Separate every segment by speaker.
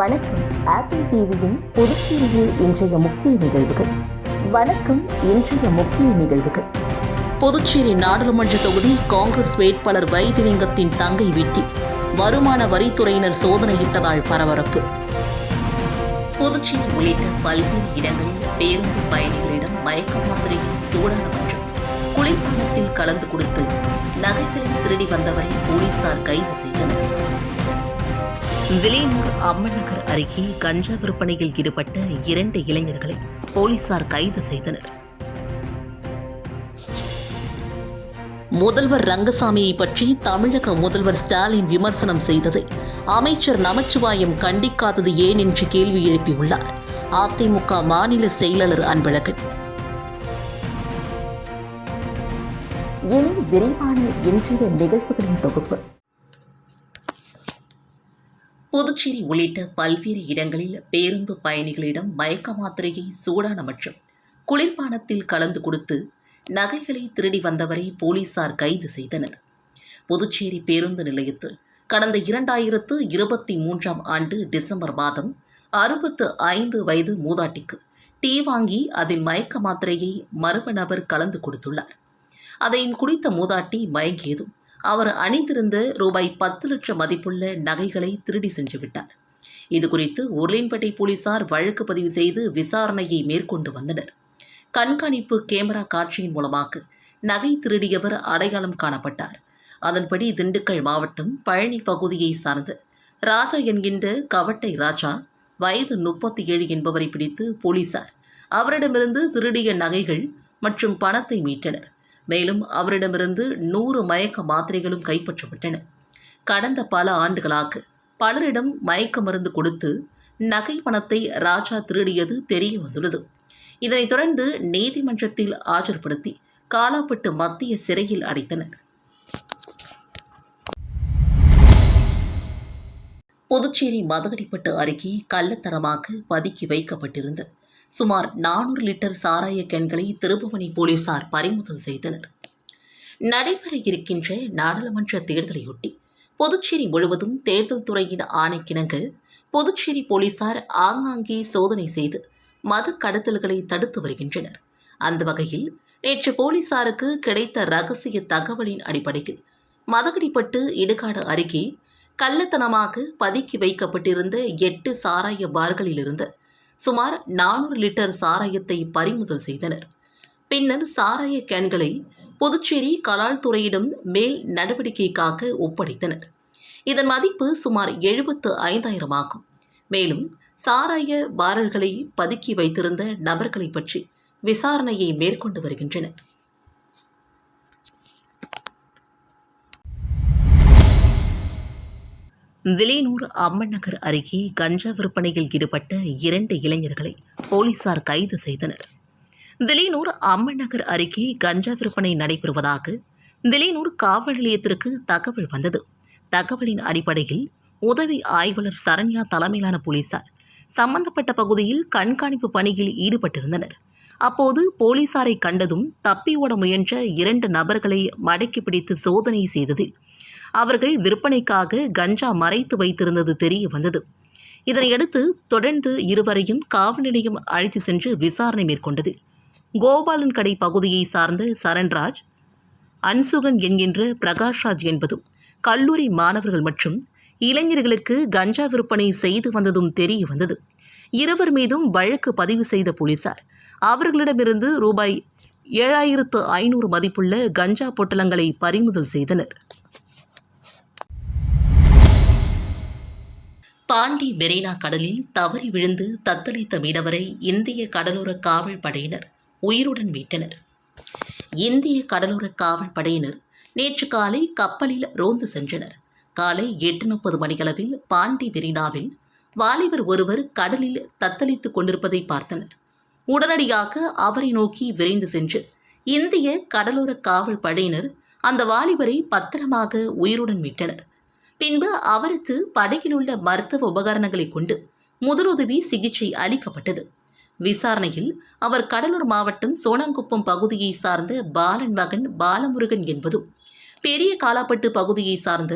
Speaker 1: வணக்கம். ஆப்பிள் டிவியின் புதுச்சேரியில் இன்றைய முக்கிய நிகழ்வுகள். வணக்கம் இன்றைய முக்கிய நிகழ்வுகள். புதுச்சேரி நாடாளுமன்ற தொகுதி காங்கிரஸ் வேட்பாளர் வைத்திலிங்கத்தின் தங்கை வீட்டில் வருமான வரித்துறையினர் சோதனையிட்டதால் பரபரப்பு. புதுச்சேரி உள்ளிட்ட பல்வேறு இடங்களில் பேருந்து பயணிகளிடம் மயக்க மாத்திரையின் சூடான மற்றும் குளிர்பானத்தில் கலந்து கொடுத்து நகைகளை திருடி வந்தவரை போலீசார் கைது செய்தனர். விலையூர் அம்மநகர் அருகே கஞ்சா விற்பனையில் ஈடுபட்ட இரண்டு இளைஞர்களை போலீசார் கைது செய்தனர். முதல்வர் ரங்கசாமியை பற்றி தமிழக முதல்வர் ஸ்டாலின் விமர்சனம் செய்ததை அமைச்சர் நமச்சிவாயம் கண்டிக்காதது ஏன் என்று கேள்வி எழுப்பியுள்ளார். அதிமுக மாநில செயலாளர் அன்பழகன். இனி விரைவான இன்றைய நிகழ்வுகளின் தொகுப்பு. புதுச்சேரி உள்ளிட்ட பல்வேறு இடங்களில் பேருந்து பயணிகளிடம் மயக்க மாத்திரையை சூடான மற்றும் குளிர்பானத்தில் கலந்து கொடுத்து நகைகளை திருடி வந்தவரை போலீசார் கைது செய்தனர். புதுச்சேரி பேருந்து நிலையத்தில் கடந்த இரண்டாயிரத்து இருபத்தி மூன்றாம் ஆண்டு டிசம்பர் மாதம் அறுபத்து ஐந்து வயது மூதாட்டிக்கு டீ வாங்கி அதில் மயக்க மாத்திரையை மர்ம நபர் கலந்து கொடுத்துள்ளார். அதையும் குடித்த மூதாட்டி மயங்கியதும் அவர் அணிந்திருந்த ரூபாய் பத்து லட்சம் மதிப்புள்ள நகைகளை திருடி சென்று விட்டார். இதுகுறித்து உருளைன்பேட்டை போலீசார் வழக்கு பதிவு செய்து விசாரணையை மேற்கொண்டு வந்தனர். கண்காணிப்பு கேமரா காட்சியின் மூலமாக நகை திருடியவர் அடையாளம் காணப்பட்டார். அதன்படி திண்டுக்கல் மாவட்டம் பழனி பகுதியை சார்ந்த ராஜா என்கின்ற கவட்டை ராஜா வயது முப்பத்தி ஏழு என்பவரை பிடித்து போலீசார் அவரிடமிருந்து திருடிய நகைகள் மற்றும் பணத்தை மீட்டனர். மேலும் அவரிடமிருந்து நூறு மயக்க மாத்திரைகளும் கைப்பற்றப்பட்டன. கடந்த பல ஆண்டுகளாக பலரிடம் மயக்க மருந்து கொடுத்து நகை பணத்தை ராஜா திருடியது தெரிய வந்துள்ளது. இதனைத் தொடர்ந்து நீதிமன்றத்தில் ஆஜர்படுத்தி காலாப்பட்டு மத்திய சிறையில் அடைத்தனர். புதுச்சேரி மதகடிப்பட்டு அருகே கள்ளத்தனமாக பதுக்கி வைக்கப்பட்டிருந்த சுமார் நானூறு லிட்டர் சாராய கேன்களை திருப்புவனை போலீசார் பறிமுதல் செய்தனர். நடைபெற இருக்கின்ற நாடாளுமன்ற தேர்தலையொட்டி புதுச்சேரி முழுவதும் தேர்தல் துறையின் ஆணைக்கிணங்க புதுச்சேரி போலீசார் ஆங்காங்கே சோதனை செய்து மது கடத்தல்களை தடுத்து வருகின்றனர். அந்த வகையில் நேற்று போலீசாருக்கு கிடைத்த ரகசிய தகவலின் அடிப்படையில் மதகடிப்பட்டு இடுகாடு அருகே கள்ளத்தனமாக பதுக்கி வைக்கப்பட்டிருந்த எட்டு சாராய பார்களிலிருந்து சுமார் நானூறு லிட்டர் சாராயத்தை பறிமுதல் செய்தனர். பின்னர் சாராய கேன்களை புதுச்சேரி கலால் துறையிடம் மேல் நடவடிக்கைக்காக ஒப்படைத்தனர். இதன் மதிப்பு சுமார் எழுபத்து ஐந்தாயிரம் ஆகும். மேலும் சாராய பாரல்களை பதுக்கி வைத்திருந்த நபர்களை பற்றி விசாரணையை மேற்கொண்டு வருகின்றனர். விலையனூர் அம்மன் நகர் அருகே கஞ்சா விற்பனையில் ஈடுபட்ட இரண்டு இளைஞர்களை போலீசார் கைது செய்தனர். விலையனூர் அம்மன் நகர் அருகே கஞ்சா விற்பனை நடைபெறுவதாக விலையனூர் காவல் நிலையத்திற்கு தகவல் வந்தது. தகவலின் அடிப்படையில் உதவி ஆய்வாளர் சரண்யா தலைமையிலான போலீசார் சம்பந்தப்பட்ட பகுதியில் கண்காணிப்பு பணியில் ஈடுபட்டிருந்தனர். அப்போது போலீசாரை கண்டதும் தப்பி ஓட முயன்ற இரண்டு நபர்களை மடக்கி பிடித்து சோதனை செய்ததில் அவர்கள் விற்பனைக்காக கஞ்சா மறைத்து வைத்திருந்தது தெரிய வந்தது. இதனையடுத்து தொடர்ந்து இருவரையும் காவல் நிலையம் அழைத்து சென்று விசாரணை மேற்கொண்டது. கோபாலன் கடை பகுதியை சார்ந்த சரண்ராஜ் அன்சுகன் என்கின்ற பிரகாஷ்ராஜ் என்பதும் கல்லூரி மாணவர்கள் மற்றும் இளைஞர்களுக்கு கஞ்சா விற்பனை செய்து வந்ததும் தெரிய வந்தது. இருவர் மீதும் வழக்கு பதிவு செய்த போலீசார் அவர்களிடமிருந்து ரூபாய் ஏழாயிரத்து ஐநூறு மதிப்புள்ள கஞ்சா பொட்டலங்களை பறிமுதல் செய்தனர். பாண்டி மெரினா கடலில் தவறி விழுந்து தத்தளித்த மீனவரை இந்திய கடலோர காவல் படையினர் உயிருடன் மீட்டனர். இந்திய கடலோர காவல் படையினர் நேற்று காலை கப்பலில் ரோந்து சென்றனர். காலை எட்டு முப்பது மணியளவில் பாண்டி மெரினாவில் வாலிபர் ஒருவர் கடலில் தத்தளித்துக் கொண்டிருப்பதை பார்த்தனர். உடனடியாக அவரை நோக்கி விரைந்து சென்று இந்திய கடலோர காவல் படையினர் அந்த வாலிபரை பத்திரமாக உயிருடன் மீட்டனர். பின்பு அவருக்கு படகில் உள்ள மருத்துவ உபகரணங்களை கொண்டு முதலுதவி சிகிச்சை அளிக்கப்பட்டது. விசாரணையில் அவர் கடலூர் மாவட்டம் சோனாங்குப்பம் பகுதியை சார்ந்த பாலன் மகன் பாலமுருகன் என்பதும் பெரிய காலாப்பட்டு பகுதியை சார்ந்த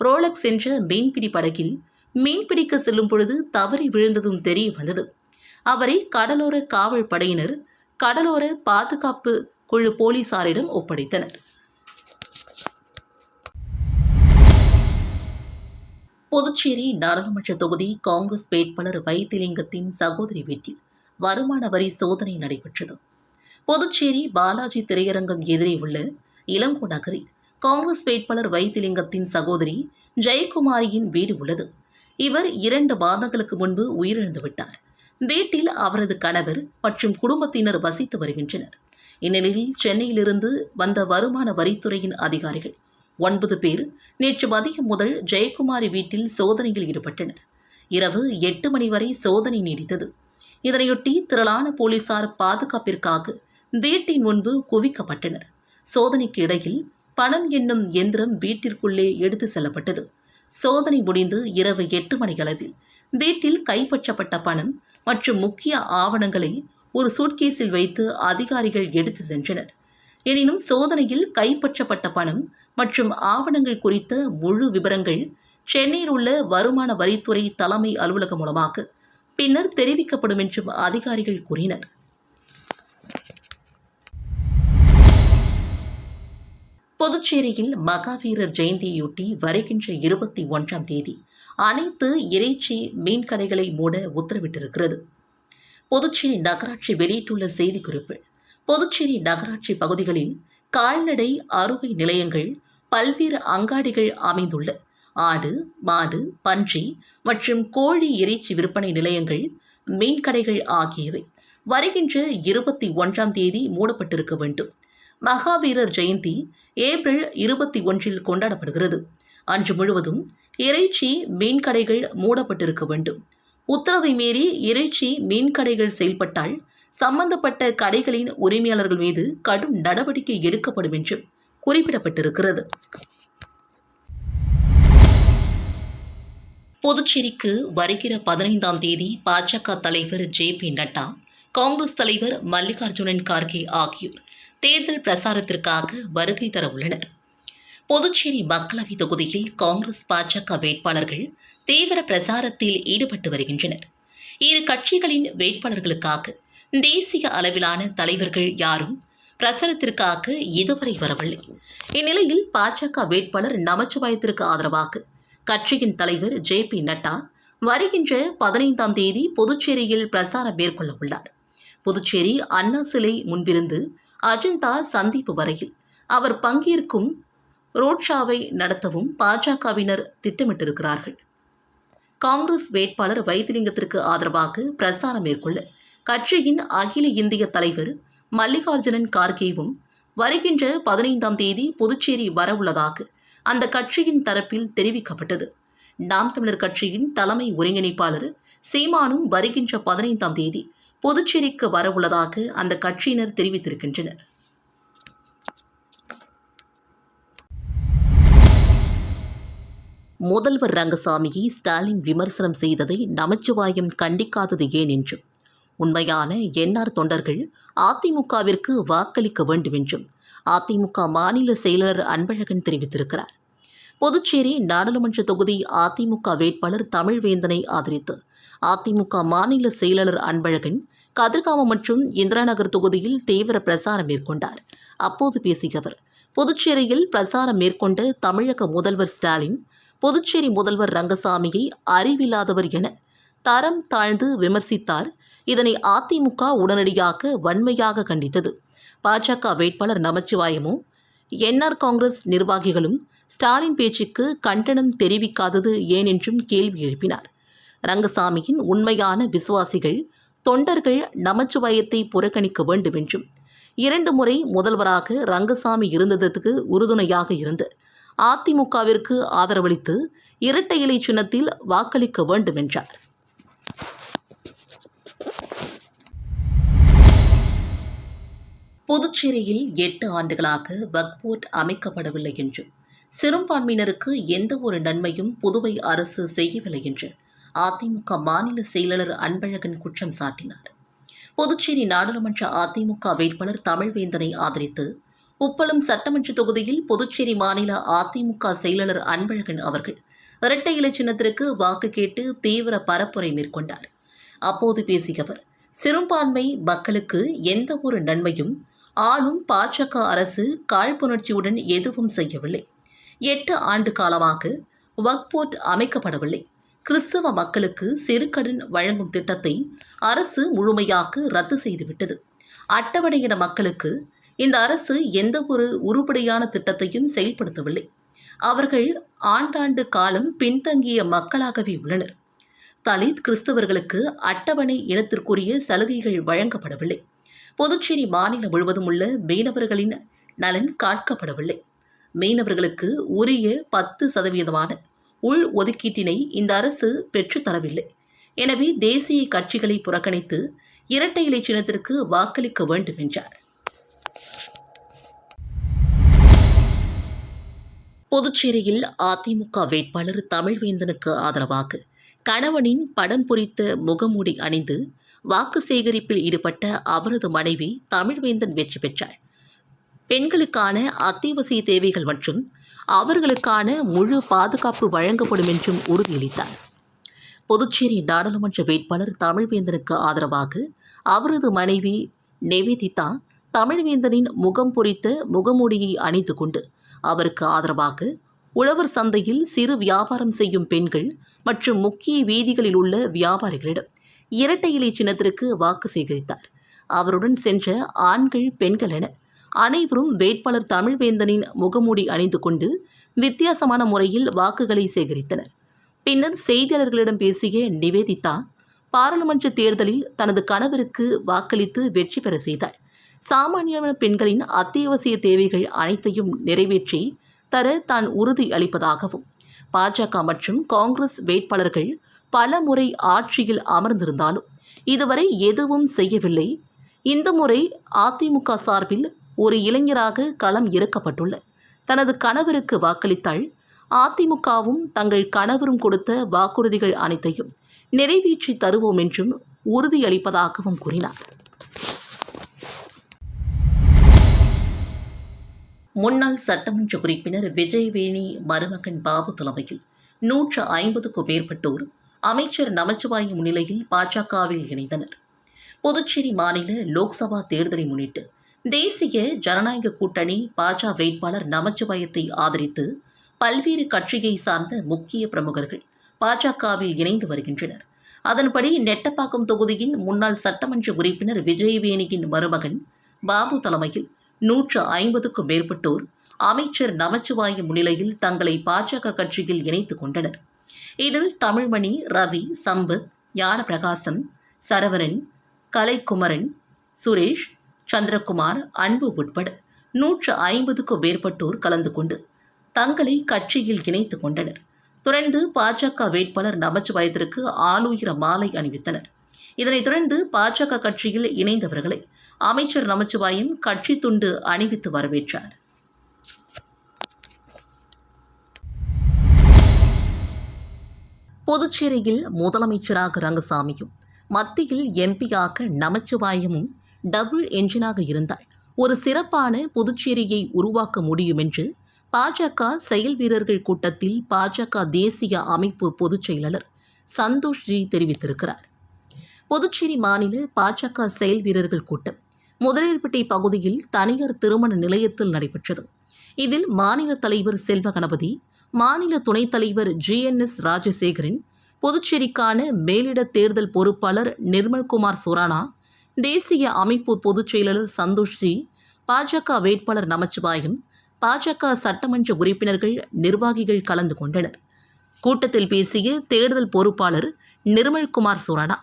Speaker 1: ரோலக்ஸ் என்ற மீன்பிடி படகில் மீன்பிடிக்க செல்லும் பொழுது தவறி விழுந்ததும் தெரிய வந்தது. அவரை கடலோர காவல் படையினர் கடலோர பாதுகாப்பு குழு போலீசாரிடம் ஒப்படைத்தனர். புதுச்சேரி நாடாளுமன்ற தொகுதி காங்கிரஸ் வேட்பாளர் வைத்திலிங்கத்தின் சகோதரி வீட்டில் வருமான வரி சோதனை நடைபெற்றது. புதுச்சேரி பாலாஜி திரையரங்கம் எதிரே உள்ள இளங்கோ நகரில் காங்கிரஸ் வேட்பாளர் வைத்திலிங்கத்தின் சகோதரி ஜெயக்குமாரியின் வீடு உள்ளது. இவர் இரண்டு மாதங்களுக்கு முன்பு உயிரிழந்து விட்டார் வீட்டில் அவரது கணவர் மற்றும் குடும்பத்தினர் வசித்து வருகின்றனர். இந்நிலையில் சென்னையிலிருந்து வந்த வருமான வரித்துறையின் அதிகாரிகள் ஒன்பது பேர் நேற்று மதியம் முதல் ஜெயக்குமாரி வீட்டில் சோதனையில் ஈடுபட்டனர். இரவு எட்டு மணி வரை சோதனை நீடித்தது. இதனையொட்டி திரளான போலீசார் பாதுகாப்பிற்காக வீட்டின் முன்பு குவிக்கப்பட்டனர். சோதனைக்கு இடையில் பணம் என்னும் எந்திரம் வீட்டிற்குள்ளே எடுத்து செல்லப்பட்டது. சோதனை முடிந்து இரவு எட்டு மணியளவில் வீட்டில் கைப்பற்றப்பட்ட பணம் மற்றும் முக்கிய ஆவணங்களை ஒரு சூட்கேஸில் வைத்து அதிகாரிகள் எடுத்து சென்றனர். எனினும் சோதனையில் கைப்பற்றப்பட்ட பணம் மற்றும் ஆவணங்கள் குறித்த முழு விவரங்கள் சென்னையில் உள்ள வருமான வரித்துறை தலைமை அலுவலகம் மூலமாக பின்னர் தெரிவிக்கப்படும் என்றும் அதிகாரிகள் கூறினர். புதுச்சேரியில் மகாவீரர் ஜெயந்தியொட்டி வருகின்ற இருபத்தி ஒன்றாம் தேதி அனைத்து இறைச்சி மீன் கடைகளை மூட உத்தரவிட்டிருக்கிறது. புதுச்சேரி நகராட்சி வெளியிட்டுள்ள செய்திக்குறிப்பு புதுச்சேரி நகராட்சி பகுதிகளில் கால்நடை அறுவை நிலையங்கள் பல்வேறு அங்காடிகள் அமைந்துள்ள ஆடு மாடு பன்றி மற்றும் கோழி இறைச்சி விற்பனை நிலையங்கள் மீன் கடைகள் ஆகியவை வருகின்ற இருபத்தி ஒன்றாம் தேதி மூடப்பட்டிருக்க வேண்டும். மகாவீரர் ஜெயந்தி ஏப்ரல் இருபத்தி ஒன்றில் கொண்டாடப்படுகிறது. அன்று முழுவதும் இறைச்சி மீன் கடைகள் மூடப்பட்டிருக்க வேண்டும். உத்தரவை மீறி இறைச்சி மீன் கடைகள் செயல்பட்டால் சம்பந்தப்பட்ட கடைகளின் உரிமையாளர்கள் மீது கடும் நடவடிக்கை எடுக்கப்படும் என்று குறிப்பிடப்பட்டிருக்கிறது. புதுச்சேரிக்கு வருகிற பதினைந்தாம் தேதி பாஜக தலைவர் ஜே பி நட்டா காங்கிரஸ் தலைவர் மல்லிகார்ஜுனன் கார்கே ஆகியோர் தேர்தல் பிரசாரத்திற்காக வருகை தர உள்ளனர். புதுச்சேரி மக்களவை தொகுதியில் காங்கிரஸ் பாஜக வேட்பாளர்கள் தீவிர பிரசாரத்தில் ஈடுபட்டு வருகின்றனர். இரு கட்சிகளின் வேட்பாளர்களுக்காக தேசிய அளவிலான தலைவர்கள் யாரும் பிரசாரத்திற்காக இதுவரை வரவில்லை. இந்நிலையில் பாஜக வேட்பாளர் நமச்சிவாயத்திற்கு ஆதரவாக கட்சியின் தலைவர் ஜே பி நட்டா வருகின்ற பதினைந்தாம் தேதி புதுச்சேரியில் பிரசாரம் மேற்கொள்ள உள்ளார். புதுச்சேரி அண்ணா சிலை முன்பிருந்து அஜந்தா சந்திப்பு வரையில் அவர் பங்கேற்கும் ரோட்ஷாவை நடத்தவும் பாஜகவினர் திட்டமிட்டிருக்கிறார்கள். காங்கிரஸ் வேட்பாளர் வைத்திலிங்கத்திற்கு ஆதரவாக பிரசாரம் மேற்கொள்ள கட்சியின் அகில இந்திய தலைவர் மல்லிகார்ஜுனன் கார்கேவும் வருகின்ற பதினைந்தாம் தேதி புதுச்சேரி வரவுள்ளதாக அந்த கட்சியின் தரப்பில் தெரிவிக்கப்பட்டது. நாம் தமிழர் கட்சியின் தலைமை ஒருங்கிணைப்பாளர் சீமானும் வருகின்ற பதினைந்தாம் தேதி புதுச்சேரிக்கு வரவுள்ளதாக அந்த கட்சியினர் தெரிவித்திருக்கின்றனர். முதல்வர் ரங்கசாமியை ஸ்டாலின் விமர்சனம் செய்ததை நமச்சிவாயம் கண்டிக்காதது ஏன் என்றும் உண்மையான என்ஆர் தொண்டர்கள் அதிமுகவிற்கு வாக்களிக்க வேண்டும் என்றும் அதிமுக மாநில செயலாளர் அன்பழகன் தெரிவித்திருக்கிறார். புதுச்சேரி நாடாளுமன்ற தொகுதி அதிமுக வேட்பாளர் தமிழ்வேந்தனை ஆதரித்து அதிமுக மாநில செயலாளர் அன்பழகன் கதிர்காமம் மற்றும் இந்திராநகர் தொகுதியில் தீவிர பிரசாரம் மேற்கொண்டார். அப்போது பேசிய அவர் புதுச்சேரியில் பிரசாரம் மேற்கொண்ட தமிழக முதல்வர் ஸ்டாலின் புதுச்சேரி முதல்வர் ரங்கசாமியை அறிவில்லாதவர் என தரம் தாழ்ந்து விமர்சித்தார் இதனை அதிமுக உடனடியாக வன்மையாக கண்டித்தது. பாஜக வேட்பாளர் நமச்சிவாயமும் என்ஆர் காங்கிரஸ் நிர்வாகிகளும் ஸ்டாலின் பேச்சுக்கு கண்டனம் தெரிவிக்காதது ஏன் என்றும் கேள்வி எழுப்பினார். ரங்கசாமியின் உண்மையான விசுவாசிகள் தொண்டர்கள் நமச்சிவாயத்தை புறக்கணிக்க வேண்டும் என்றும் இரண்டு முறை முதல்வராக ரங்கசாமி இருந்ததற்கு உறுதுணையாக இருந்து அதிமுகவிற்கு ஆதரவளித்து இரட்டை இலை சின்னத்தில் வாக்களிக்க வேண்டும் என்றார். புதுச்சேரியில் எட்டு ஆண்டுகளாக வக்போர்ட் அமைக்கப்படவில்லை என்று. சிறுபான்மையினருக்கு எந்த ஒரு நன்மையும் புதுவை அரசு செய்யவில்லை என்று அதிமுக மாநில செயலாளர் அன்பழகன் குற்றம் சாட்டினார். புதுச்சேரி நாடாளுமன்ற அதிமுக வேட்பாளர் தமிழ்வேந்தனை ஆதரித்து உப்பளம் சட்டமன்ற தொகுதியில் புதுச்சேரி மாநில அதிமுக செயலாளர் அன்பழகன் அவர்கள் இரட்டை இலை சின்னத்திற்கு வாக்கு கேட்டு தீவிர பரப்புரை மேற்கொண்டார். அப்போது பேசிய அவர் சிறுபான்மை மக்களுக்கு எந்த ஒரு நன்மையும் ஆளும் பாஜக அரசு காழ்ப்புணர்ச்சியுடன் எதுவும் செய்யவில்லை. எட்டு ஆண்டு காலமாக வக்போர்ட் அமைக்கப்படவில்லை. கிறிஸ்தவ மக்களுக்கு சிறுகடன் வழங்கும் திட்டத்தை அரசு முழுமையாக ரத்து செய்துவிட்டது. அட்டவணையின மக்களுக்கு இந்த அரசு எந்த ஒரு உருப்படியான திட்டத்தையும் செயல்படுத்தவில்லை. அவர்கள் ஆண்டாண்டு காலம் பின்தங்கிய மக்களாகவே உள்ளனர். தலித் கிறிஸ்தவர்களுக்கு அட்டவணை இனத்திற்குரிய சலுகைகள் வழங்கப்படவில்லை. புதுச்சேரி மாநிலம் முழுவதும் உள்ள மீனவர்களின் நலன் காக்கப்படவில்லை மீனவர்களுக்கு உரிய பத்து சதவீதமான உள் ஒதுக்கீட்டினை இந்த அரசு பெற்றுத்தரவில்லை எனவே தேசிய கட்சிகளை புறக்கணித்து இரட்டை இலை சின்னத்திற்கு வாக்களிக்க வேண்டும் என்றார். புதுச்சேரியில் அதிமுக வேட்பாளர் தமிழ்வேந்தனுக்கு ஆதரவாக கணவனின் படம் பொறித்த முகமூடி அணிந்து வாக்கு சேகரிப்பில் ஈடுபட்ட அவரது மனைவி தமிழ்வேந்தன் வெற்றி பெற்றார் பெண்களுக்கான அத்தியாவசிய தேவைகள் மற்றும் அவர்களுக்கான முழு பாதுகாப்பு வழங்கப்படும் என்றும் உறுதியளித்தார். புதுச்சேரி நாடாளுமன்ற வேட்பாளர் தமிழ்வேந்தனுக்கு ஆதரவாக அவரது மனைவி நிவேதிதா தமிழ்வேந்தனின் முகம் பொறித்த முகமூடியை அணிந்து கொண்டு அவருக்கு ஆதரவாக உழவர் சந்தையில் சிறு வியாபாரம் செய்யும் பெண்கள் மற்றும் முக்கிய வீதிகளில் உள்ள வியாபாரிகளிடம் இரட்டை இலை சின்னத்திற்கு வாக்கு சேகரித்தார். அவருடன் சென்ற ஆண்கள் பெண்கள் என அனைவரும் வேட்பாளர் தமிழ்வேந்தனின் முகமூடி அணிந்து கொண்டு வித்தியாசமான முறையில் வாக்குகளை சேகரித்தனர். பின்னர் செய்தியாளர்களிடம் பேசிய நிவேதிதா பாராளுமன்ற தேர்தலில் தனது கணவருக்கு வாக்களித்து வெற்றி பெற செய்தார். சாமானியமான பெண்களின் அத்தியாவசிய தேவைகள் அனைத்தையும் நிறைவேற்றி தர தான் உறுதி அளிப்பதாகவும் பாஜக மற்றும் காங்கிரஸ் வேட்பாளர்கள் பல முறை ஆட்சியில் அமர்ந்திருந்தாலும் இதுவரை எதுவும் செய்யவில்லை. இந்த முறை அதிமுக சார்பில் ஒரு இளைஞராக களம் இறக்கப்பட்டுள்ள தனது கணவருக்கு வாக்களித்தால் அதிமுகவும் தங்கள் கணவரும் கொடுத்த வாக்குறுதிகள் அனைத்தையும் நிறைவேற்றி தருவோம் என்றும் உறுதியளிப்பதாகவும் கூறினார். முன்னாள் சட்டமன்ற உறுப்பினர் விஜயவேணி மருமகன் பாபு தலைமையில் நூற்று ஐம்பதுக்கும் மேற்பட்டோர் அமைச்சர் நமச்சிவாய முன்னிலையில் பாஜகவில் இணைந்தனர். புதுச்சேரி மாநில லோக்சபா தேர்தலை முன்னிட்டு தேசிய ஜனநாயக கூட்டணி பாஜ வேட்பாளர் நமச்சிவாயத்தை ஆதரித்து பல்வேறு கட்சியை சார்ந்த முக்கிய பிரமுகர்கள் பாஜகவில் இணைந்து வருகின்றனர். அதன்படி நெட்டப்பாக்கம் தொகுதியின் முன்னாள் சட்டமன்ற உறுப்பினர் விஜயவேணியின் மருமகன் பாபு தலைமையில் நூற்று ஐம்பதுக்கும் மேற்பட்டோர் அமைச்சர் நமச்சிவாய முன்னிலையில் தங்களை பாஜக கட்சியில் இணைத்துக் கொண்டனர். இதில் தமிழ்மணி ரவி சம்பத் ஞானப்பிரகாசம் சரவணன் கலைக்குமரன் சுரேஷ் சந்திரகுமார் அன்பு உட்பட நூற்று ஐம்பதுக்கும் மேற்பட்டோர் கலந்து கொண்டு தங்களை கட்சியில் இணைத்துக் கொண்டனர். தொடர்ந்து பாஜக வேட்பாளர் நமச்சிவாயத்திற்கு ஆளுயர மாலை அணிவித்தனர். இதனைத் தொடர்ந்து பாஜக கட்சியில் இணைந்தவர்களை அமைச்சர் நமச்சிவாயம் கட்சி துண்டு அணிவித்து வரவேற்றார். புதுச்சேரியில் முதலமைச்சராக ரங்கசாமியும் மத்தியில் எம்பியாக நமச்சிவாயமும் டபுள் என்ஜினாக இருந்தால் ஒரு சிறப்பான புதுச்சேரியை உருவாக்க முடியும் என்று பாஜக செயல் வீரர்கள் கூட்டத்தில் பாஜக தேசிய அமைப்பு பொதுச் செயலாளர் சந்தோஷ் ஜி தெரிவித்திருக்கிறார். புதுச்சேரி மாநில பாஜக செயல் வீரர்கள் கூட்டம். முதலியர்பட்டி பகுதியில் தனியார் திருமண நிலையத்தில் நடைபெற்றது. இதில் மாநில தலைவர் செல்வ கணபதி மாநில துணைத் தலைவர் ஜி என் எஸ் ராஜசேகரன் புதுச்சேரிக்கான மேலிட தேர்தல் பொறுப்பாளர் நிர்மல்குமார் சுரானா தேசிய அமைப்பு பொதுச் செயலாளர் சந்தோஷ்ஜி பாஜக வேட்பாளர் நமச்சிவாயம் பாஜக சட்டமன்ற உறுப்பினர்கள் நிர்வாகிகள் கலந்து கொண்டனர். கூட்டத்தில் பேசிய தேர்தல் பொறுப்பாளர் நிர்மல்குமார் சுரானா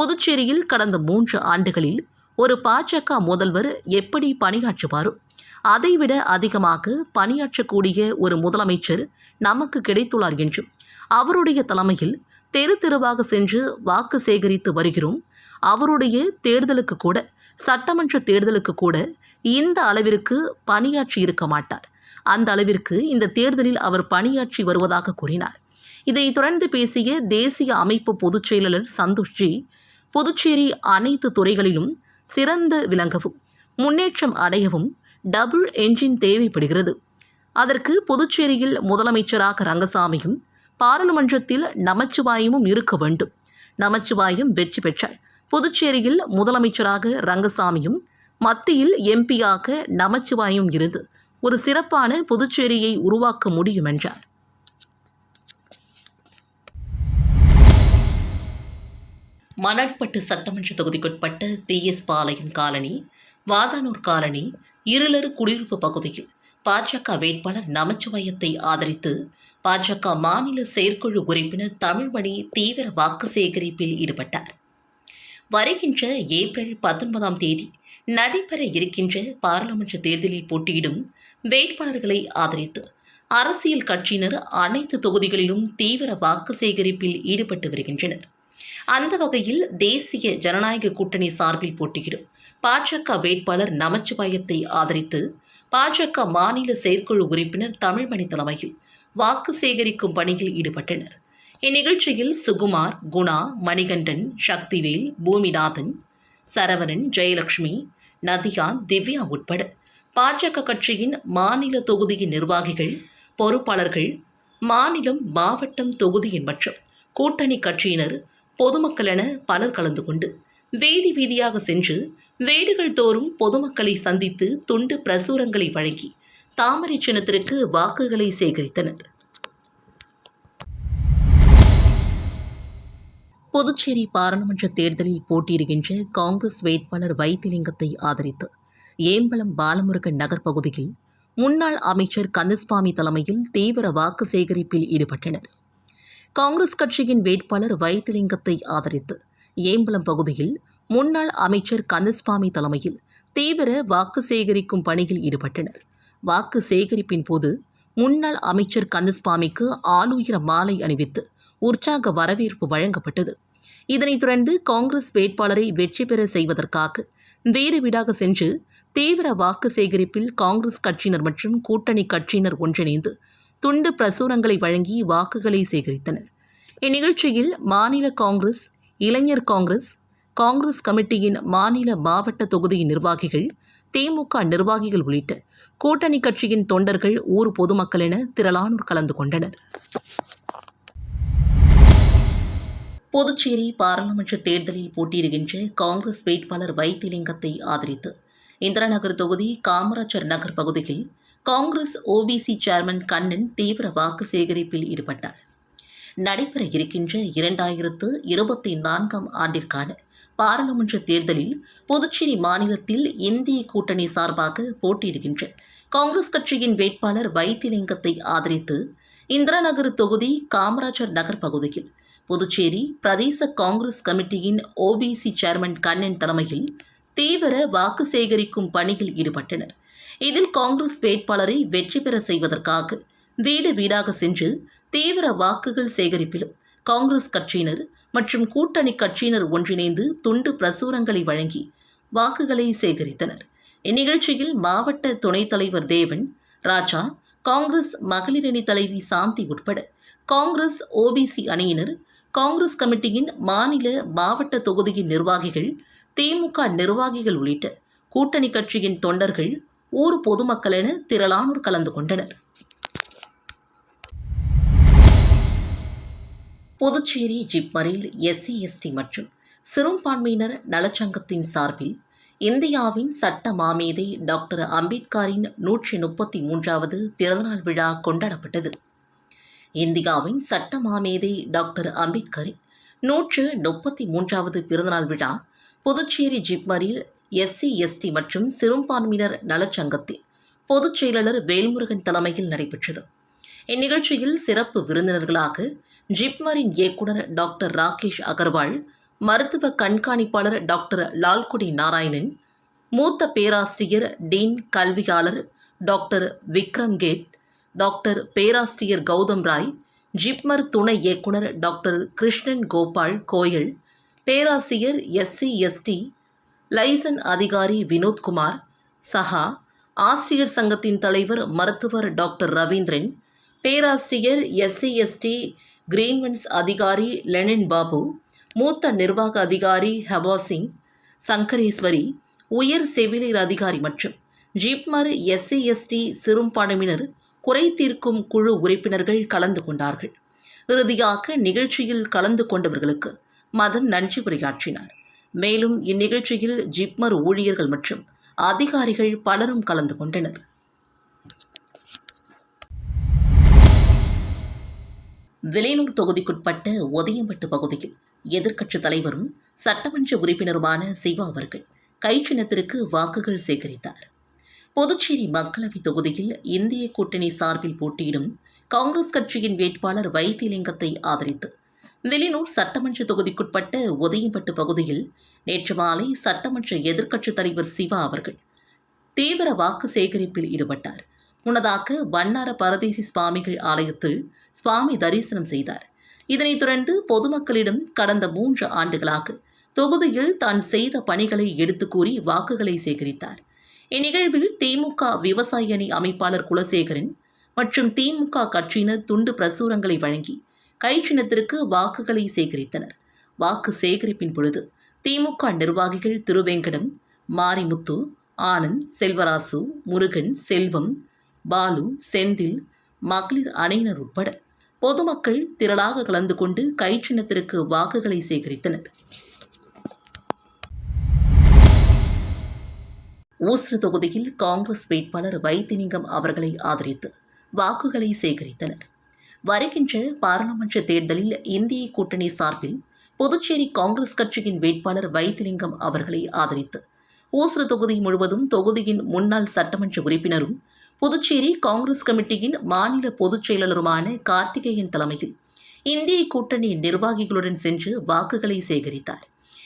Speaker 1: புதுச்சேரியில் கடந்த மூன்று ஆண்டுகளில் ஒரு பாஜக முதல்வர் எப்படி பணியாற்றுவாரோ அதைவிட அதிகமாக பணியாற்றக்கூடிய ஒரு முதலமைச்சர் நமக்கு கிடைத்துள்ளார் என்றும் அவருடைய தலைமையில் தெரு தெருவாக சென்று வாக்கு சேகரித்து வருகிறோம். அவருடைய தேர்தலுக்கு கூட சட்டமன்ற தேர்தலுக்கு கூட இந்த அளவிற்கு பணியாற்றி இருக்க மாட்டார். அந்த அளவிற்கு இந்த தேர்தலில் அவர் பணியாற்றி வருவதாக கூறினார். இதைத் தொடர்ந்து பேசிய தேசிய அமைப்பு பொதுச் செயலாளர் சந்தோஷ்ஜி புதுச்சேரி அனைத்து துறைகளிலும் சிறந்து விளங்கவும் முன்னேற்றம் அடையவும் டபுள் என்ஜின் தேவைப்படுகிறது. அதற்கு புதுச்சேரியில் முதலமைச்சராக ரங்கசாமியும் பாராளுமன்றத்தில் நமச்சிவாயமும் இருக்க வேண்டும். நமச்சிவாயம் வெற்றி பெற்றார். புதுச்சேரியில் முதலமைச்சராக ரங்கசாமியும் மத்தியில் எம்பியாக நமச்சிவாயம் இருந்து ஒரு சிறப்பான புதுச்சேரியை உருவாக்க முடியும் என்றார் மணற்பட்டு சட்டமன்ற தொகுதிக்குட்பட்ட P. S. Palayam colony Vadhanur colony Irular குடியிருப்பு பகுதியில் பாஜக வேட்பாளர் நமச்சிவாயத்தை ஆதரித்து பாஜக மாநில செயற்குழு உறுப்பினர் தமிழ்மணி தீவிர வாக்கு சேகரிப்பில் ஈடுபட்டார். வருகின்ற ஏப்ரல் பத்தொன்பதாம் தேதி நடைபெற இருக்கின்ற பாராளுமன்ற தேர்தலில் போட்டியிடும் வேட்பாளர்களை ஆதரித்து அரசியல் கட்சியினர் அனைத்து தொகுதிகளிலும் தீவிர வாக்கு சேகரிப்பில் ஈடுபட்டு வருகின்றனர். அந்த வகையில் தேசிய ஜனநாயக கூட்டணி சார்பில் போட்டியிடும். பாஜக வேட்பாளர் நமச்சிவாயத்தை ஆதரித்து பாஜக மாநில செயற்குழு உறுப்பினர் தமிழ்மணி தலைமையில் வாக்கு சேகரிக்கும் பணியில் ஈடுபட்டனர். இந்நிகழ்ச்சியில் சுகுமார் குணா மணிகண்டன் சக்திவேல் பூமிநாதன் சரவணன் ஜெயலட்சுமி நதியா திவ்யா உட்பட பாஜக கட்சியின் மாநில தொகுதியின் நிர்வாகிகள் பொறுப்பாளர்கள் மாநிலம் மாவட்டம் தொகுதியின் மற்றும் கூட்டணி கட்சியினர் பொதுமக்கள் என பலர் கலந்து கொண்டு வீதி வீதியாக சென்று வீடுகள் தோறும் பொதுமக்களை சந்தித்து துண்டு பிரசுரங்களை வழங்கி தாமரை சின்னத்திற்கு வாக்குகளை சேகரித்தனர். புதுச்சேரி பாராளுமன்ற தேர்தலில் போட்டியிடுகின்ற காங்கிரஸ் வேட்பாளர் வைத்திலிங்கத்தை ஆதரித்து ஏம்பலம் பாலமுருகன் நகர் பகுதியில் முன்னாள் அமைச்சர் கந்தசுவாமி தலைமையில் தீவிர வாக்கு சேகரிப்பில் ஈடுபட்டனர். காங்கிரஸ் கட்சியின் வேட்பாளர் வைத்திலிங்கத்தை ஆதரித்து. ஏம்பலம் பகுதியில் முன்னாள் அமைச்சர் கந்தசுவாமி தலைமையில் தீவிர வாக்கு சேகரிக்கும் பணியில் ஈடுபட்டனர். வாக்கு சேகரிப்பின் போது முன்னாள் அமைச்சர் கந்தசுவாமிக்கு ஆளுயர மாலை அணிவித்து உற்சாக வரவேற்பு வழங்கப்பட்டது. இதனைத் தொடர்ந்து காங்கிரஸ் வேட்பாளரை வெற்றி பெற செய்வதற்காக வீடு வீடாக சென்று தீவிர வாக்கு சேகரிப்பில் காங்கிரஸ் கட்சியினர் மற்றும் கூட்டணி கட்சியினர் ஒன்றிணைந்து துண்டு பிரசுரங்களை வழங்கி வாக்குகளை சேகரித்தனர். இந்நிகழ்ச்சியில் மாநில காங்கிரஸ் இளைஞர் காங்கிரஸ் காங்கிரஸ் கமிட்டியின் மாநில மாவட்ட தொகுதியின் நிர்வாகிகள் திமுக நிர்வாகிகள் உள்ளிட்ட கூட்டணி கட்சியின் தொண்டர்கள் ஊர் பொதுமக்கள் என திரளானோர் கலந்து கொண்டனர். புதுச்சேரி பாராளுமன்ற தேர்தலில் போட்டியிடுகின்ற காங்கிரஸ் வேட்பாளர் வைத்திலிங்கத்தை ஆதரித்து இந்திராநகர் தொகுதி காமராஜர் நகர் பகுதியில் காங்கிரஸ் ஓபிசி சேர்மன் கண்ணன் தீவிர வாக்கு சேகரிப்பில் ஈடுபட்டார். நடைபெற இருக்கின்ற இரண்டாயிரத்து இருபத்தி நான்காம் ஆண்டிற்கான பாராளுமன்ற தேர்தலில் புதுச்சேரி மாநிலத்தில் இந்திய கூட்டணி சார்பாக போட்டியிடுகின்ற காங்கிரஸ் கட்சியின் வேட்பாளர் வைத்திலிங்கத்தை ஆதரித்து இந்திராநகர் தொகுதி காமராஜர் நகர் பகுதியில் புதுச்சேரி பிரதேச காங்கிரஸ் கமிட்டியின் ஓபிசி சேர்மன் கண்ணன் தலைமையில் தீவிர வாக்கு சேகரிக்கும் பணியில் ஈடுபட்டனர். இதில் காங்கிரஸ் வேட்பாளரை வெற்றி பெற செய்வதற்காக வீடு வீடாக சென்று தீவிர வாக்குகள் சேகரிப்பிலும் காங்கிரஸ் கட்சியினர் மற்றும் கூட்டணி கட்சியினர் ஒன்றிணைந்து துண்டு பிரசுரங்களை வழங்கி வாக்குகளை சேகரித்தனர். இந்நிகழ்ச்சியில் மாவட்ட துணைத் தலைவர் தேவன் ராஜா காங்கிரஸ் மகளிர் அணி தலைவி சாந்தி உட்பட காங்கிரஸ் ஓபிசி அணியினர் காங்கிரஸ் கமிட்டியின் மாநில மாவட்ட தொகுதியின் நிர்வாகிகள் திமுக நிர்வாகிகள் உள்ளிட்ட கூட்டணி கட்சியின் தொண்டர்கள் ஊர் பொதுமக்கள் என திரளானோர் கலந்து கொண்டனர். புதுச்சேரி ஜிப்மரில் எஸ்சி எஸ்டி மற்றும் சிறுபான்மையினர் நலச்சங்கத்தின் சார்பில் இந்தியாவின் சட்ட மாமேதை டாக்டர் அம்பேத்கரின் நூற்றி முப்பத்தி மூன்றாவது பிறந்தநாள் விழா கொண்டாடப்பட்டது. இந்தியாவின் சட்ட மாமேதை டாக்டர் அம்பேத்கரின் நூற்று முப்பத்தி மூன்றாவது பிறந்தநாள் விழா புதுச்சேரி ஜிப்மரில் எஸ்சி எஸ்டி மற்றும் சிறுபான்மையினர் நலச்சங்கத்தின் பொதுச் செயலாளர் வேல்முருகன் தலைமையில் நடைபெற்றது. இந்நிகழ்ச்சியில் சிறப்பு விருந்தினர்களாக ஜிப்மரின் இயக்குனர் டாக்டர் ராகேஷ் அகர்வால் மருத்துவ கண்காணிப்பாளர் டாக்டர் லால்குடி நாராயணன் மூத்த பேராசிரியர் டீன் கல்வியாளர் டாக்டர் விக்ரம் கேட் டாக்டர் பேராசிரியர் கௌதம் ராய் ஜிப்மர் துணை இயக்குனர் டாக்டர் கிருஷ்ணன் கோபால் கோயல் பேராசிரியர் எஸ்சி எஸ்டி லைசன் அதிகாரி வினோத்குமார் சஹா ஆசிரியர் சங்கத்தின் தலைவர் மருத்துவர் டாக்டர் ரவீந்திரன் பேராசிரியர் எஸ்சி எஸ்டி அதிகாரி லெனின் பாபு மூத்த நிர்வாக அதிகாரி ஹவாசிங் சங்கரேஸ்வரி உயர் செவிலியர் அதிகாரி மற்றும் ஜிப்மர் எஸ்சி எஸ்டி சிறுபான்மையினர் குறை தீர்க்கும் குழு உறுப்பினர்கள் கலந்து கொண்டார்கள். இறுதியாக நிகழ்ச்சியில் கலந்து கொண்டவர்களுக்கு மதன் நன்றி உரையாற்றினார். மேலும் இந்நிகழ்ச்சியில் ஜிப்மர் ஊழியர்கள் மற்றும் அதிகாரிகள் பலரும் கலந்து கொண்டனர். விலையூர் தொகுதிக்குட்பட்ட ஒதையம்பட்டு பகுதியில் எதிர்க்கட்சித் தலைவரும் சட்டமன்ற உறுப்பினருமான சிவா அவர்கள் கைச்சின்னத்திற்கு வாக்குகள் சேகரித்தார். புதுச்சேரி மக்களவைத் தொகுதியில் இந்திய கூட்டணி சார்பில் போட்டியிடும் காங்கிரஸ் கட்சியின் வேட்பாளர் வைத்தியலிங்கத்தை ஆதரித்து வெளிநூர் சட்டமன்ற தொகுதிக்குட்பட்ட உதயம்பட்டு பகுதியில் நேற்று மாலை சட்டமன்ற எதிர்க்கட்சித் தலைவர் சிவா அவர்கள் தீவிர வாக்கு சேகரிப்பில் ஈடுபட்டார். முன்னதாக வண்ணார பரதேசி சுவாமிகள் ஆலயத்தில் சுவாமி தரிசனம் செய்தார். இதனைத் தொடர்ந்து பொதுமக்களிடம் கடந்த மூன்று ஆண்டுகளாக தொகுதியில் தான் செய்த பணிகளை எடுத்துக் கூறி வாக்குகளை சேகரித்தார். இந்நிகழ்வில் திமுக விவசாய அணி அமைப்பாளர் குலசேகரன் மற்றும் திமுக கட்சியினர் துண்டு பிரசுரங்களை வழங்கி கைச்சினத்திற்கு வாக்குகளை சேகரித்தனர். வாக்கு சேகரிப்பின் பொழுது திமுக நிர்வாகிகள் திருவேங்கடம் மாரிமுத்து ஆனந்த் செல்வராசு முருகன் செல்வம் பாலு செந்தில் மகளிர் அணையினர் உட்பட பொதுமக்கள் திரளாக கலந்து கொண்டு கைச்சின்னத்திற்கு வாக்குகளை சேகரித்தனர். ஊசுறு தொகுதியில் காங்கிரஸ் வேட்பாளர் வைத்திலிங்கம் அவர்களை ஆதரித்து வாக்குகளை சேகரித்தனர். வருகின்ற பாராளுமன்ற தேர்தலில் இந்திய கூட்டணி சார்பில் புதுச்சேரி காங்கிரஸ் கட்சியின் வேட்பாளர் வைத்திலிங்கம் அவர்களை ஆதரித்து ஊசுறு தொகுதி முழுவதும் தொகுதியின் முன்னாள் சட்டமன்ற உறுப்பினரும் புதுச்சேரி காங்கிரஸ் கமிட்டியின் மாநில பொதுச் செயலாளருமான கார்த்திகேயன் தலைமையில் இந்திய கூட்டணி நிர்வாகிகளுடன் சென்று வாக்குகளை சேகரித்தார்.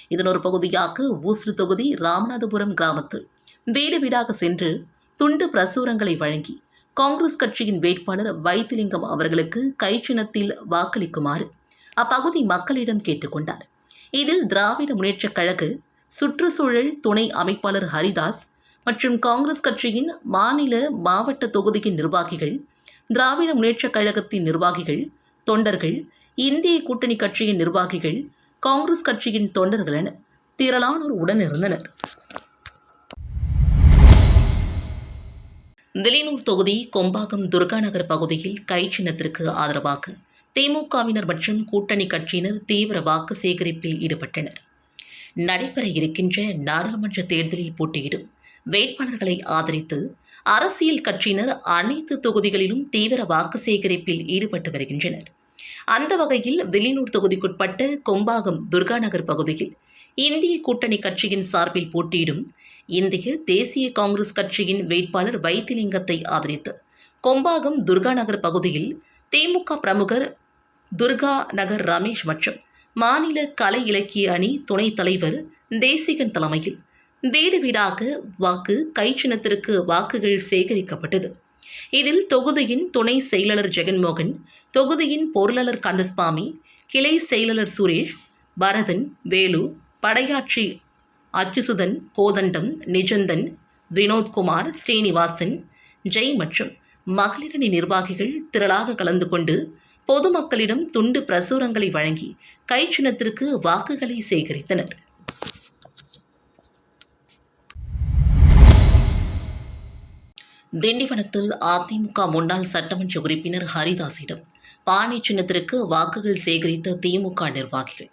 Speaker 1: இதன் ஒரு பகுதியாக ஊசுறு தொகுதி ராமநாதபுரம் கிராமத்தில் வீடு வீடாக சென்று துண்டு பிரசுரங்களை வழங்கி காங்கிரஸ் கட்சியின் வேட்பாளர் வைத்திலிங்கம் அவர்களுக்கு கைச்சின்னத்தில் வாக்களிக்குமாறு அப்பகுதி மக்களிடம் கேட்டுக்கொண்டார். இதில் திராவிட முன்னேற்றக் கழக சுற்றுச்சூழல் துணை அமைப்பாளர் ஹரிதாஸ் மற்றும் காங்கிரஸ் கட்சியின் மாநில மாவட்ட தொகுதியின் நிர்வாகிகள் திராவிட முன்னேற்றக் கழகத்தின் நிர்வாகிகள் தொண்டர்கள் இந்திய கூட்டணி கட்சியின் நிர்வாகிகள் காங்கிரஸ் கட்சியின் தொண்டர்கள் என திரளானோர் உடனிருந்தனர் வில்லியனூர் தொகுதி கொம்பாகம் துர்காநகர் பகுதியில் கை சின்னத்திற்கு ஆதரவாக திமுகவினர் மற்றும் கூட்டணி கட்சியினர் தீவிர வாக்கு சேகரிப்பில் ஈடுபட்டனர். நடைபெற இருக்கின்ற நாடாளுமன்ற தேர்தலில் போட்டியிடும் வேட்பாளர்களை ஆதரித்து அரசியல் கட்சியினர் அனைத்து தொகுதிகளிலும் தீவிர வாக்கு சேகரிப்பில் ஈடுபட்டு வருகின்றனர். அந்த வகையில் வெளியூர் தொகுதிக்குட்பட்ட கொம்பாகம் துர்காநகர் பகுதியில் இந்திய கூட்டணி கட்சியின் சார்பில் போட்டியிடும் இந்திய தேசிய காங்கிரஸ் கட்சியின் வேட்பாளர் வைத்திலிங்கத்தை ஆதரித்து. கொம்பாகம் துர்காநகர் பகுதியில் திமுக பிரமுகர் துர்கா நகர் ரமேஷ் மற்றும் மாநில கலை இலக்கிய அணி துணைத் தலைவர் தேசிகன் தலைமையில் வீடு வீடாக வாக்கு கைச்சினத்திற்கு வாக்குகள் சேகரிக்கப்பட்டது. இதில் தொகுதியின் துணை செயலாளர் ஜெகன்மோகன் தொகுதியின் பொருளாளர் கந்தசுவாமி கிளை செயலாளர் சுரேஷ் பரதன் வேலு படையாட்சி அச்சுசுதன் கோதண்டம் நிஜந்தன் வினோத்குமார் ஸ்ரீனிவாசன் ஜெய் மற்றும் மகளிரணி நிர்வாகிகள் திரளாக கலந்து கொண்டு பொதுமக்களிடம் துண்டு பிரசுரங்களை வழங்கி கைச்சின்னத்திற்கு வாக்குகளை சேகரித்தனர். திண்டிவனத்தில் அதிமுக முன்னாள் சட்டமன்ற உறுப்பினர் ஹரிதாசிடம் பானை சின்னத்திற்கு வாக்குகள் சேகரித்த திமுக நிர்வாகிகள்.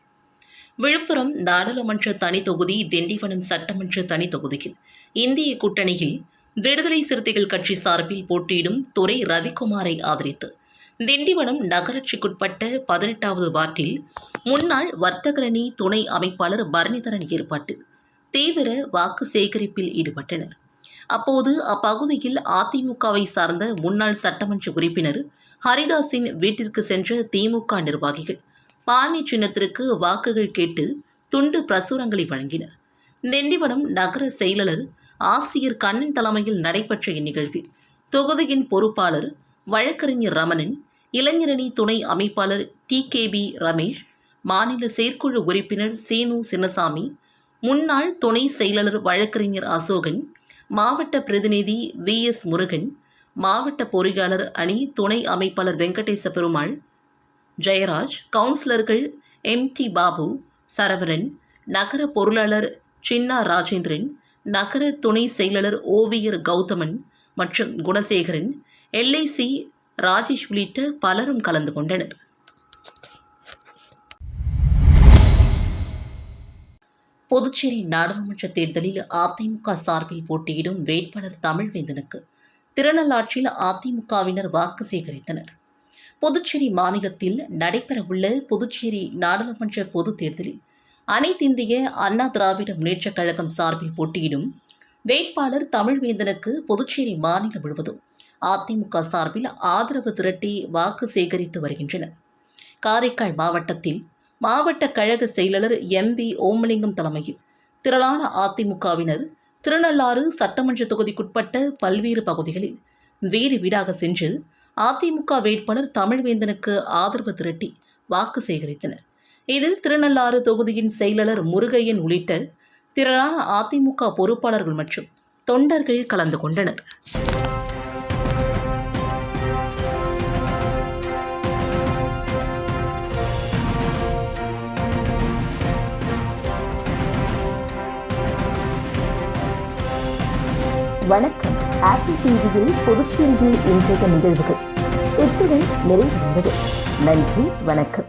Speaker 1: விழுப்புரம் நாடாளுமன்ற தனி தொகுதி திண்டிவனம் சட்டமன்ற தனி தொகுதியில். இந்திய கூட்டணியில் விடுதலை சிறுத்தைகள் கட்சி சார்பில் போட்டியிடும் துரை ரவிக்குமாரை ஆதரித்து. திண்டிவனம் நகராட்சிக்குட்பட்ட பதினெட்டாவது வார்டில் முன்னாள் வர்த்தகரணி துணை அமைப்பாளர் பரணிதரன் ஏற்பாட்டில் தீவிர வாக்கு சேகரிப்பில் ஈடுபட்டனர். அப்போது அப்பகுதியில் அதிமுகவை சார்ந்த முன்னாள் சட்டமன்ற உறுப்பினர் ஹரிதாஸின் வீட்டிற்கு சென்ற திமுக நிர்வாகிகள் பாணி சின்னத்திற்கு வாக்குகள் கேட்டு துண்டு பிரசுரங்களை வழங்கினர். திண்டிவனம் நகர செயலாளர் ஆசிரியர் கண்ணன் தலைமையில் நடைபெற்ற இந்நிகழ்வில் தொகுதியின் பொறுப்பாளர் வழக்கறிஞர் ரமணன் இளைஞரணி துணை அமைப்பாளர் டி கே பி ரமேஷ் மாநில செயற்குழு உறுப்பினர் சேனு சின்னசாமி முன்னாள் துணை செயலாளர் வழக்கறிஞர் அசோகன் மாவட்ட பிரதிநிதி வி எஸ் முருகன் மாவட்ட பொறியாளர் அணி துணை அமைப்பாளர் வெங்கடேச பெருமாள் ஜெயராஜ் கவுன்சிலர்கள் எம். டி. பாபு சரவரன் நகர பொருளாளர் சின்னா ராஜேந்திரன் நகர துணை செயலாளர் ஓவியர் கௌதமன் மற்றும் குணசேகரன் எல்ஐசி ராஜேஷ் உள்ளிட்ட பலரும் கலந்து கொண்டனர். புதுச்சேரி நாடாளுமன்ற தேர்தலில் அதிமுக சார்பில் போட்டியிடும் வேட்பாளர் தமிழ்வேந்தனுக்கு திருநள்ளாற்றில் அதிமுகவினர் வாக்கு சேகரித்தனர். புதுச்சேரி மாநிலத்தில் நடைபெறவுள்ள புதுச்சேரி நாடாளுமன்ற பொதுத் தேர்தலில் அனைத்திந்திய அண்ணா திராவிட முன்னேற்றக் கழகம் சார்பில் போட்டியிடும் வேட்பாளர் தமிழ்வேந்தனுக்கு புதுச்சேரி மாநிலம் முழுவதும் அதிமுக சார்பில் ஆதரவு திரட்டி வாக்கு சேகரித்து வருகின்றனர். காரைக்கால் மாவட்டத்தில் மாவட்ட கழக செயலாளர் எம் பி ஓமலிங்கம் தலைமையில் திரளான அதிமுகவினர் திருநள்ளாறு சட்டமன்ற தொகுதிக்குட்பட்ட பல்வேறு பகுதிகளில் வீடு வீடாக சென்று அதிமுக வேட்பாளர் தமிழ்வேந்தனுக்கு ஆதரவு திரட்டி வாக்கு சேகரித்தனர். இதில் திருநள்ளாறு தொகுதியின் செயலாளர் முருகையன் உள்ளிட்ட திரளான அதிமுக பொறுப்பாளர்கள் மற்றும் தொண்டர்கள் கலந்து கொண்டனர்.
Speaker 2: வணக்கம். ஆப்பிள் டிவியில் புதுச்சேரியில் இன்றைய நிகழ்வுகள். இத்துடன் நிறைவடைந்தது நன்றி வணக்கம்.